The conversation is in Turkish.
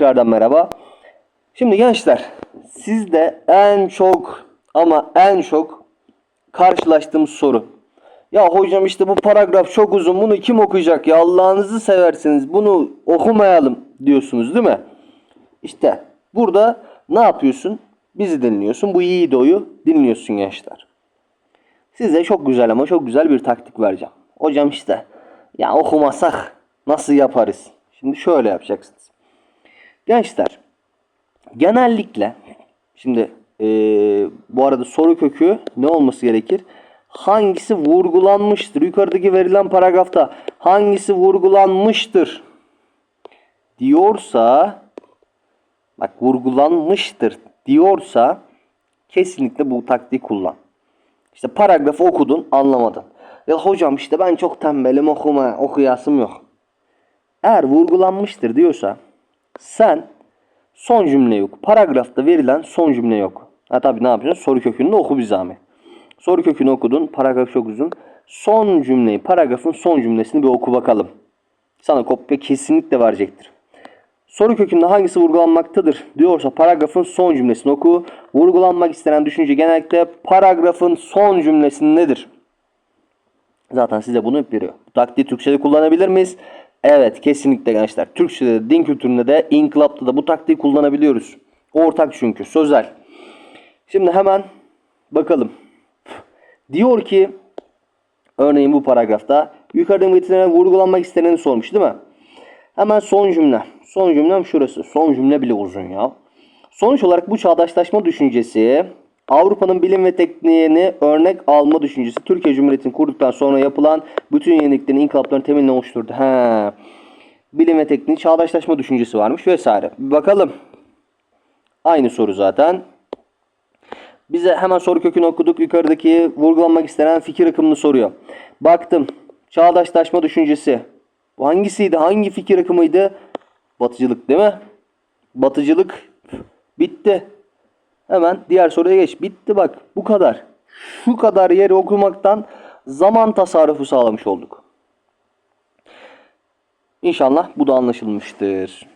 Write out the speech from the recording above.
tekrardan merhaba. Şimdi gençler sizde en çok ama en çok karşılaştığımız soru. Ya hocam işte bu paragraf çok uzun bunu kim okuyacak ya Allah'ınızı seversiniz bunu okumayalım diyorsunuz değil mi? İşte burada ne yapıyorsun? Bizi dinliyorsun. Bu iyi doyu dinliyorsun gençler. Size çok güzel ama çok güzel bir taktik vereceğim. Hocam işte ya okumasak nasıl yaparız? Şimdi şöyle yapacaksınız. Gençler genellikle şimdi eee, bu arada soru kökü ne olması gerekir? Hangisi vurgulanmıştır? Yukarıdaki verilen paragrafta hangisi vurgulanmıştır diyorsa bak vurgulanmıştır diyorsa kesinlikle bu taktiği kullan. İşte paragrafı okudun anlamadın. Ya hocam işte ben çok tembelim okuma okuyasım yok. Eğer vurgulanmıştır diyorsa sen son cümle yok. Paragrafta verilen son cümle yok. Ha tabii ne yapacaksın? Soru kökünü oku bir zahmet. Soru kökünü okudun. Paragraf çok uzun. Son cümleyi, paragrafın son cümlesini bir oku bakalım. Sana kopya kesinlikle verecektir. Soru kökünde hangisi vurgulanmaktadır diyorsa paragrafın son cümlesini oku. Vurgulanmak istenen düşünce genellikle paragrafın son cümlesindedir. Zaten size bunu hep veriyor. Bu taktiği Türkçe'de kullanabilir miyiz? Evet kesinlikle gençler. Türkçe'de de, din kültüründe de, inkılapta da bu taktiği kullanabiliyoruz. Ortak çünkü sözel. Şimdi hemen bakalım. Diyor ki örneğin bu paragrafta yukarıda metinlere vurgulanmak isteneni sormuş değil mi? Hemen son cümle. Son cümlem şurası. Son cümle bile uzun ya. Sonuç olarak bu çağdaşlaşma düşüncesi Avrupa'nın bilim ve tekniğini örnek alma düşüncesi Türkiye Cumhuriyeti'ni kurduktan sonra yapılan bütün yeniliklerin, inkılapların temelini oluşturdu. He. Bilim ve tekniğin çağdaşlaşma düşüncesi varmış vesaire. Bakalım. Aynı soru zaten. Bize hemen soru kökünü okuduk. Yukarıdaki vurgulanmak istenen fikir akımını soruyor. Baktım. Çağdaşlaşma düşüncesi. Bu hangisiydi? Hangi fikir akımıydı? Batıcılık değil mi? Batıcılık bitti. Hemen diğer soruya geç. Bitti bak. Bu kadar. Şu kadar yeri okumaktan zaman tasarrufu sağlamış olduk. İnşallah bu da anlaşılmıştır.